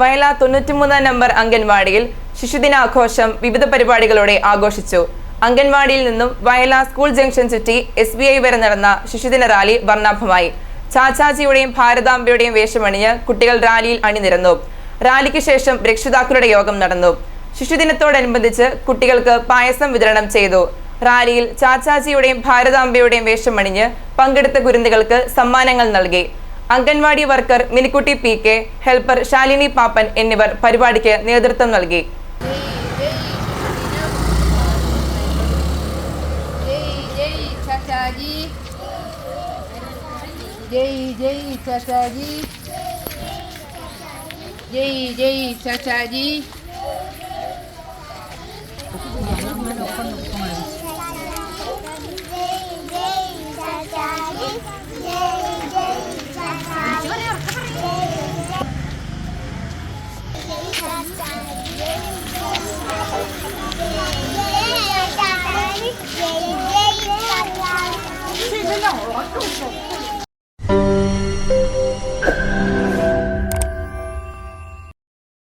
വയല തൊണ്ണൂറ്റിമൂന്നാം number അംഗൻവാടിയിൽ ശിശുദിനാഘോഷം വിവിധ പരിപാടികളോടെ ആഘോഷിച്ചു. അംഗൻവാടിയിൽ നിന്നും വയല സ്കൂൾ ജംഗ്ഷൻ ചുറ്റി എസ് ബി ഐ വരെ നടന്ന ശിശുദിന റാലി വർണാഭമായി. ചാച്ചാജിയുടെയും ഭാരതാംബയുടെയും വേഷമണിഞ്ഞ് കുട്ടികൾ റാലിയിൽ അണിനിരന്നു. റാലിക്ക് ശേഷം രക്ഷിതാക്കളുടെ യോഗം നടന്നു. ശിശുദിനത്തോടനുബന്ധിച്ച് കുട്ടികൾക്ക് പായസം വിതരണം ചെയ്തു. റാലിയിൽ ചാച്ചാജിയുടെയും ഭാരതാംബയുടെയും വേഷമണിഞ്ഞ് പങ്കെടുത്ത കുരുന്നുകൾക്ക് സമ്മാനങ്ങൾ നൽകി. Anganwadi worker Minikutty P K helper Shalini Pappan എന്നിവർ പരിപാടിക്ക് നേതൃത്വം നൽകി. ജയ് ജയ് ചാച്ചാജി. ജയ് ജയ് ചാച്ചാജി. 这真让我动手。